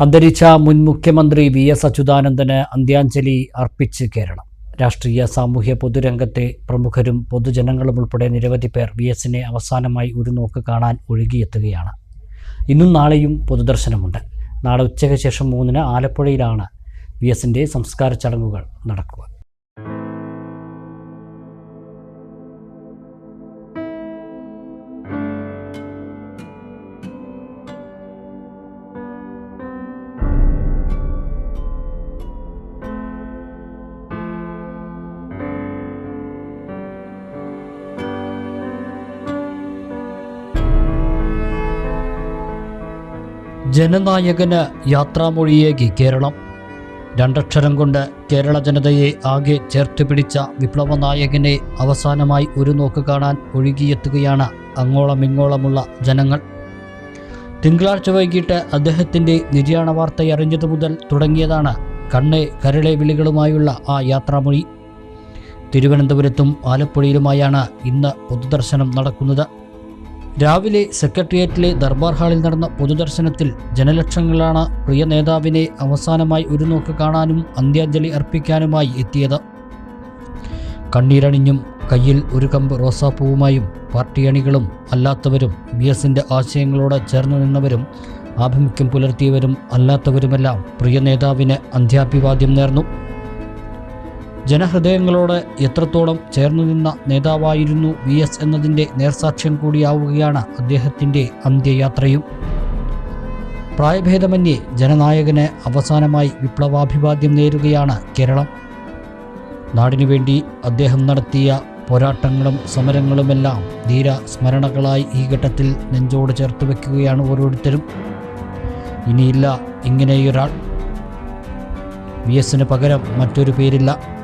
അന്തരിച്ച മുൻ മുഖ്യമന്ത്രി വി എസ് അച്യുതാനന്ദന് അന്ത്യാഞ്ജലി അർപ്പിച്ച് കേരളം. രാഷ്ട്രീയ സാമൂഹ്യ പൊതുരംഗത്തെ പ്രമുഖരും പൊതുജനങ്ങളും ഉൾപ്പെടെ നിരവധി പേർ വി എസിനെ അവസാനമായി ഒരു നോക്ക് കാണാൻ ഒഴുകിയെത്തുകയാണ്. ഇന്നും നാളെയും പൊതുദർശനമുണ്ട്. നാളെ ഉച്ചയ്ക്ക് ശേഷം മൂന്നിന് ആലപ്പുഴയിലാണ് വി എസിന്റെ സംസ്കാര ചടങ്ങുകൾ നടക്കുക. ജനനായകന് യാത്രാമൊഴിയേകി കേരളം. രണ്ടക്ഷരം കൊണ്ട് കേരള ജനതയെ ആകെ ചേർത്ത് പിടിച്ച വിപ്ലവ നായകനെ അവസാനമായി ഒരു നോക്ക് കാണാൻ ഒഴുകിയെത്തുകയാണ് അങ്ങോളമിങ്ങോളമുള്ള ജനങ്ങൾ. തിങ്കളാഴ്ച വൈകിട്ട് അദ്ദേഹത്തിന്റെ നിര്യാണ വാർത്തയറിഞ്ഞതു മുതൽ തുടങ്ങിയതാണ് കണ്ണെ കരളെ വിളികളുമായുള്ള ആ യാത്രാമൊഴി. തിരുവനന്തപുരത്തും ആലപ്പുഴയിലുമായാണ് ഇന്ന് പൊതുദർശനം നടക്കുന്നത്. രാവിലെ സെക്രട്ടേറിയറ്റിലെ ദർബാർ ഹാളിൽ നടന്ന പൊതുദർശനത്തിൽ ജനലക്ഷങ്ങളാണ് പ്രിയ നേതാവിനെ അവസാനമായി ഒരു നോക്ക് കാണാനും അന്ത്യാഞ്ജലി അർപ്പിക്കാനുമായി എത്തിയത്. കണ്ണീരണിഞ്ഞും കയ്യിൽ ഒരു കമ്പ് റോസാപ്പൂവുമായും പാർട്ടി അണികളും അല്ലാത്തവരും ബി എസിന്റെ ആശയങ്ങളോട് ചേർന്നു നിന്നവരും ആഭിമുഖ്യം പുലർത്തിയവരും അല്ലാത്തവരുമെല്ലാം പ്രിയ നേതാവിന് അന്ത്യാഭിവാദ്യം നേർന്നു. ജനഹൃദയങ്ങളോട് എത്രത്തോളം ചേർന്നു നിന്ന നേതാവായിരുന്നു വി എസ് എന്നതിന്റെ നേർസാക്ഷ്യം കൂടിയാവുകയാണ് അദ്ദേഹത്തിന്റെ അന്ത്യയാത്രയും. പ്രായഭേദമന്യേ ജനനായകന് അവസാനമായി വിപ്ലവാഭിവാദ്യം നേരുകയാണ് കേരളം. നാടിനു വേണ്ടി അദ്ദേഹം നടത്തിയ പോരാട്ടങ്ങളും സമരങ്ങളുമെല്ലാം ധീര സ്മരണകളായി ഈ ഘട്ടത്തിൽ നെഞ്ചോട് ചേർത്ത് വയ്ക്കുകയാണ് ഓരോരുത്തരും. ഇനിയില്ല ഇങ്ങനെയൊരാൾ. വി എസിന് പകരം മറ്റൊരു പേരില്ല.